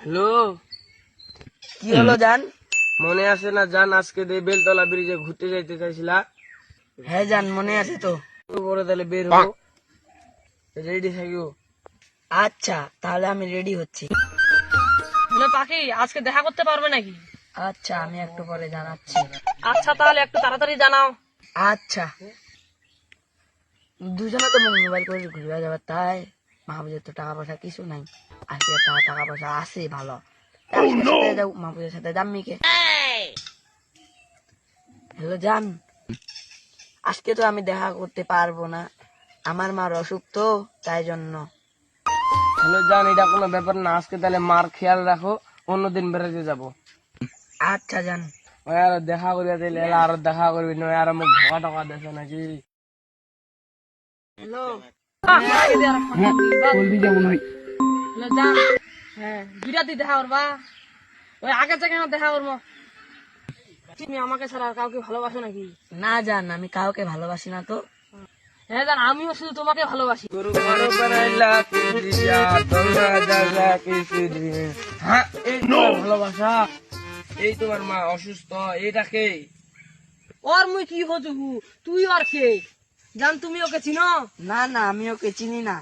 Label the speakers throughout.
Speaker 1: Hello.
Speaker 2: কি হলো জান?
Speaker 1: মনে আছে না জান আজকে দে বেলতলা ব্রিজে ঘুরতে যাইতে চাইছিলা?
Speaker 2: হ্যাঁ জান মনে আছে তো।
Speaker 1: পরে তাহলে বের হব। রেডি থাকিও
Speaker 2: আচ্ছা তাহলে আমি রেডি হচ্ছি।
Speaker 3: পাখি আজকে দেখা করতে পারবে নাকি?
Speaker 2: আচ্ছা আমি একটু পরে জানাচ্ছি।
Speaker 3: আচ্ছা তাহলে একটু তাড়াতাড়ি জানাও।
Speaker 2: আচ্ছা। দুজনে তো মোবাইল করে ঘুরে যাবে তাই মাহবুজের তো টাকা পয়সা কিছু নাই। আজকে টাকা টাকা পয়সা আছে ভালো। মাহবুজের সাথে জাম্মিকে হ্যালো জান। আজকে তো আমি দেখা করতে পারব না। আমার মার অসুখ তো তাই জন্য।
Speaker 1: হ্যালো জান এটা কোনো ব্যাপার না। আজকে তাহলে মার খেয়াল রাখো অন্যদিন বেড়াতে যাব।
Speaker 2: আচ্ছা জান।
Speaker 1: ওই আর দেখা করিয়া দিলে আর দেখা করবি না আর মুখ ঢকা টকা দেছে নাকি।
Speaker 2: হ্যালো।
Speaker 1: বলবি যেমন হয়
Speaker 3: হ্যালো জান হ্যাঁ বিরাতি দেখা করবা। ওই আগে থেকে না দেখা করব। তুমি আমাকে ছাড়া কাউকে ভালোবাসো নাকি?
Speaker 2: না জান আমি কাউকে ভালোবাসি না তো।
Speaker 3: হ্যাঁ জান আমিও শুধু তোমাকে ভালোবাসি।
Speaker 1: হ্যাঁ এই তোমার ভালোবাসা এই তোমার মা অসুস্থ এইটাকে
Speaker 3: ওর মুই কি হতো তুই আর কে? জান তুমি ওকে চিনো?
Speaker 2: না না আমি ওকে চিনি না।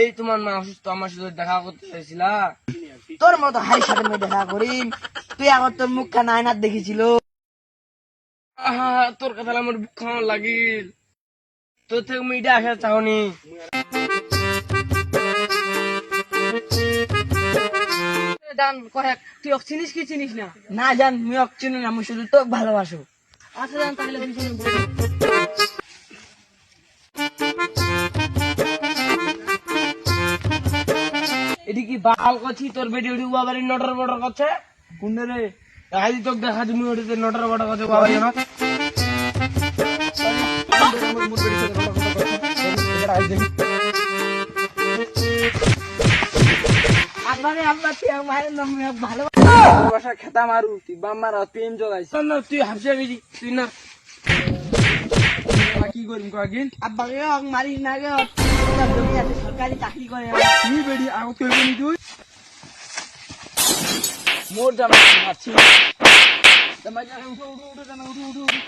Speaker 1: এই তোমার মা অসুস্থ আমার সাথে দেখা করতে চাইছিলা
Speaker 2: তোর মতো হাই সাথে আমি দেখা করিম। তুই আমার তোর মুখখান আয়নার দেখেছিল।
Speaker 1: তোর কথা আমার বুক খাওয়ার লাগিল। তোর থেকে আসা
Speaker 3: জান কয়েক তুই চিনিস কি চিনিস না?
Speaker 2: না জান আমি চিনি না আমি শুধু তোকে ভালোবাসো।
Speaker 3: আচ্ছা জান তাহলে দুজনে
Speaker 1: বাল করছি তোর বেটি উঠি বাবারি নটর বটর করছে। কোন রে? আজ তোকে দেখা তুমি ওটিতে নটর বটর করছে বাবারি না
Speaker 2: আব্বারে আব্বা তুই আমার নামে ভালো
Speaker 1: বাসা খেতা মারু তুই বাম মারা এনজয় গাইছ না তুই হাফসে গেছি তুই না। কি করিম কয়েকদিন?
Speaker 2: আব্বাকে মারিস না গে সরকারি চাকরি করে
Speaker 1: কি বেড়ি আগত করবি নি তুই মোর জামা মারছি জামা জামা উঠো উঠো উঠো জামা উঠো উঠো উঠো